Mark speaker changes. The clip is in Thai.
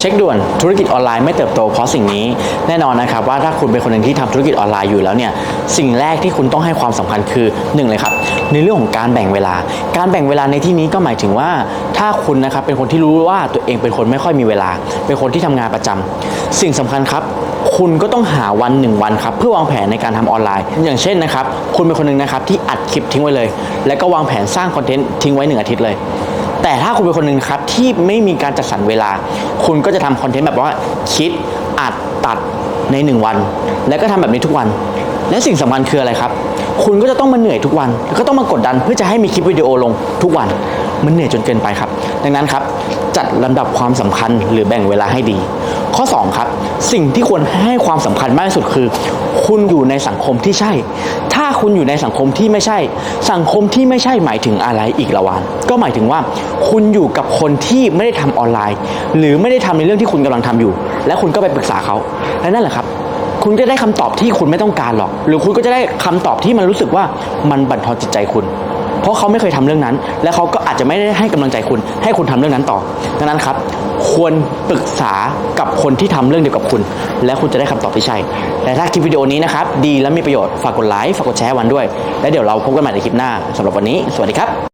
Speaker 1: เช็คด่วนธุรกิจออนไลน์ไม่เติบโตเพราะสิ่งนี้แน่นอนนะครับว่าถ้าคุณเป็นคนหนึ่งที่ทำธุรกิจออนไลน์อยู่แล้วเนี่ยสิ่งแรกที่คุณต้องให้ความสำคัญคือหนึ่งเลยครับในเรื่องของการแบ่งเวลา การแบ่งเวลาในที่นี้ก็หมายถึงว่า ถ้าคุณนะครับเป็นคนที่รู้ว่าตัวเองเป็นคนไม่ค่อยมีเวลา เป็นคนที่ทำงานประจำสิ่งสำคัญครับ คุณก็ต้องหาวันหนึ่งวันครับเพื่อวางแผนในการทำออนไลน์ อย่างเช่นนะครับคุณเป็นคนหนึ่งนะครับที่อัดคลิปทิ้งไว้เลย แล้วก็วางแผนสร้างคอนเทนต์ทิ้งไว้หนึ่งอาทิตย์เลย แต่ถ้าคุณเป็นคนหนึ่งครับที่ไม่มีการจัดสรรเวลา คุณก็จะทำคอนเทนต์แบบว่าคิดอัดตัดในหนึ่งวัน แล้วก็ทำแบบนี้ทุกวัน และสิ่งสำคัญคืออะไรครับ คุณก็จะต้องมาเหนื่อยทุกวัน แล้วก็ต้องมากดดันเพื่อจะให้มีคลิปวิดีโอลงทุกวัน มันเหนื่อยจนเกินไปครับ ดังนั้นครับ จัดลำดับความสำคัญหรือแบ่งเวลาให้ดี ข้อ 2 ครับ สิ่งที่ควรให้ความสำคัญมากที่สุดคือ คุณอยู่ในสังคมที่ใช่ ถ้าคุณอยู่ในสังคมที่ไม่ใช่ สังคมที่ไม่ใช่หมายถึงอะไรอีกละวันก็หมายถึงว่า คุณอยู่กับคนที่ไม่ได้ทำออนไลน์ หรือไม่ได้ทำในเรื่องที่คุณกำลังทำอยู่ และคุณก็ไปปรึกษาเขาและนั่นแหละครับคุณจะได้คำตอบที่คุณไม่ต้องการหรอก หรือคุณก็จะได้คำตอบที่มันรู้สึกว่ามันบั่นทอนจิตใจคุณ เพราะเขาไม่เคยทำเรื่องนั้น และเขาก็อาจจะไม่ได้ให้กำลังใจคุณ ให้คุณทำเรื่องนั้นต่อ ดังนั้นครับ ควรปรึกษากับคนที่ทำเรื่องเดียวกับคุณ และคุณจะได้คำตอบที่ใช่แต่ถ้าคลิปวิดีโอนี้นะครับ ดีและมีประโยชน์ฝากกดไลค์ฝากกดแชร์วันด้วย และเดี๋ยวเราพบกันใหม่ในคลิปหน้าสำหรับวันนี้ สวัสดีครับ